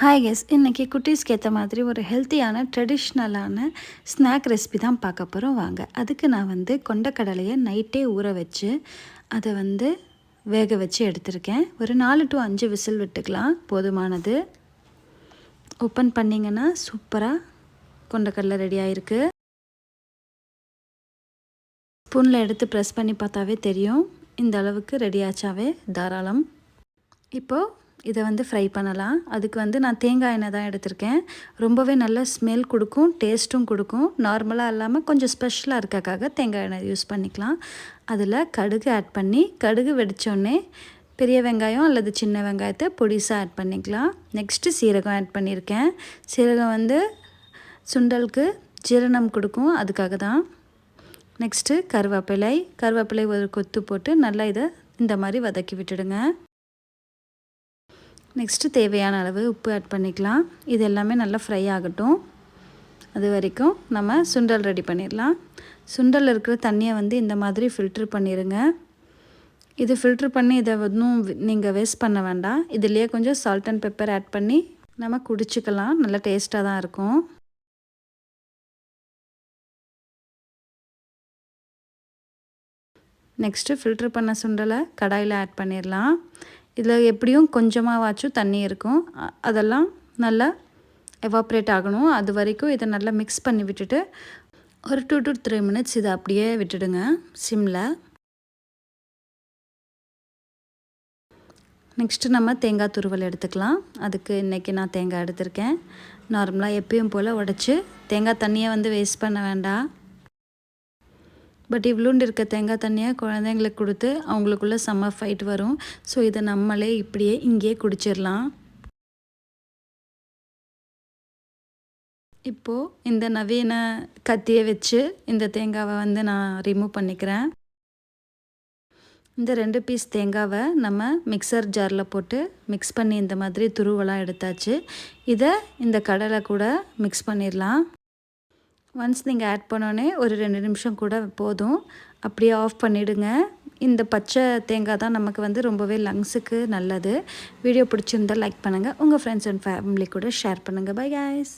Hi guess இன்றைக்கி குட்டீஸ்க்கு ஏற்ற மாதிரி ஒரு ஹெல்த்தியான ட்ரெடிஷ்னலான ஸ்நாக் ரெசிபி தான் பார்க்க போகிறோம் வாங்க அதுக்கு நான் வந்து கொண்டக்கடலையை நைட்டே ஊற வச்சு அதை வந்து வேக வச்சு எடுத்திருக்கேன். ஒரு நாலு டு அஞ்சு விசில் விட்டுக்கலாம் போதுமானது. ஓப்பன் பண்ணிங்கன்னா சூப்பராக கொண்டக்கடலை ரெடி ஆகிருக்கு ஸ்பூனில் எடுத்து ப்ரெஸ் பண்ணி பார்த்தாவே தெரியும். இந்த அளவுக்கு ரெடி ஆச்சாவே தாராளம். இப்போது இதை வந்து ஃப்ரை பண்ணலாம். அதுக்கு வந்து நான் தேங்காய் எண்ணெய் தான் எடுத்திருக்கேன். ரொம்பவே நல்ல ஸ்மெல் கொடுக்கும் டேஸ்ட்டும் கொடுக்கும். நார்மலாக இல்லாமல் கொஞ்சம் ஸ்பெஷலாக இருக்கக்காக தேங்காய் எண்ணெய் யூஸ் பண்ணிக்கலாம். அதில் கடுகு ஆட் பண்ணி கடுகு வெடித்தோடனே பெரிய வெங்காயம் அல்லது சின்ன வெங்காயத்தை பொடிசாக ஆட் பண்ணிக்கலாம். நெக்ஸ்ட்டு சீரகம் ஆட் பண்ணியிருக்கேன் சீரகம் வந்து சுண்டலுக்கு ஜீரணம் கொடுக்கும் அதுக்காக தான். நெக்ஸ்ட்டு கருவேப்பிலை. கருவேப்பிலை ஒரு கொத்து போட்டு நல்லா இதை இந்த மாதிரி வதக்கி விட்டுடுங்க. நெக்ஸ்ட்டு தேவையான அளவு உப்பு ஆட் பண்ணிக்கலாம். இது எல்லாமே நல்லா ஃப்ரை ஆகட்டும். அது வரைக்கும் நம்ம சுண்டல் ரெடி பண்ணிடலாம். சுண்டல் இருக்கிற தண்ணியை வந்து இந்த மாதிரி ஃபில்ட்ரு பண்ணிடுங்க இது ஃபில்ட்ரு பண்ணி இதை ஒன்றும் நீங்கள் வேஸ்ட் பண்ண வேண்டாம். இதுலேயே கொஞ்சம் சால்ட் அண்ட் பெப்பர் ஆட் பண்ணி நம்ம குடிச்சிக்கலாம். நல்லா டேஸ்ட்டாக தான் இருக்கும். நெக்ஸ்ட்டு ஃபில்ட்ரு பண்ண சுண்டலை கடாயில் ஆட் பண்ணிடலாம். இதில் எப்படியும் கொஞ்சமாகவாச்சும் தண்ணி இருக்கும். அதெல்லாம் நல்லா எவாப்ரேட் ஆகணும். அது வரைக்கும் இதை நல்லா மிக்ஸ் பண்ணி விட்டுட்டு ஒரு டூ டு த்ரீ மினிட்ஸ் இதை அப்படியே விட்டுடுங்க சிம்மில் நெக்ஸ்ட்டு நம்ம தேங்காய் துருவல் எடுத்துக்கலாம். அதுக்கு இன்றைக்கி நான் தேங்காய் எடுத்திருக்கேன். நார்மலாக எப்பயும் போல் உடச்சி தேங்காய் தண்ணியை வந்து வேஸ்ட் பண்ண வேண்டாம். பட் இவ்வளோண்டு இருக்க தேங்காய் தண்ணியை குழந்தைங்களுக்கு கொடுத்து அவங்களுக்குள்ள செம்ம ஃபைட் வரும். ஸோ இதை நம்மளே இப்படியே இங்கேயே குடிச்சிடலாம். இப்போது இந்த நவீன கத்தியை வச்சு இந்த தேங்காவை வந்து நான் ரிமூவ் பண்ணிக்கிறேன். இந்த ரெண்டு பீஸ் தேங்காவை நம்ம மிக்சர் ஜாரில் போட்டு மிக்ஸ் பண்ணி இந்த மாதிரி துருவெல்லாம் எடுத்தாச்சு. இதை இந்த கடலை கூட மிக்ஸ் பண்ணிடலாம். ஒன்ஸ் நீங்கள் ஆட் பண்ணோன்னே ஒரு ரெண்டு நிமிஷம் கூட போதும். அப்படியே ஆஃப் பண்ணிவிடுங்க இந்த பச்சை தேங்காய் தான் நமக்கு வந்து ரொம்பவே லங்ஸுக்கு நல்லது. வீடியோ பிடிச்சிருந்தால் லைக் பண்ணுங்கள் உங்கள் ஃப்ரெண்ட்ஸ் அண்ட் ஃபேமிலி கூட ஷேர் பண்ணுங்கள் பை காய்ஸ்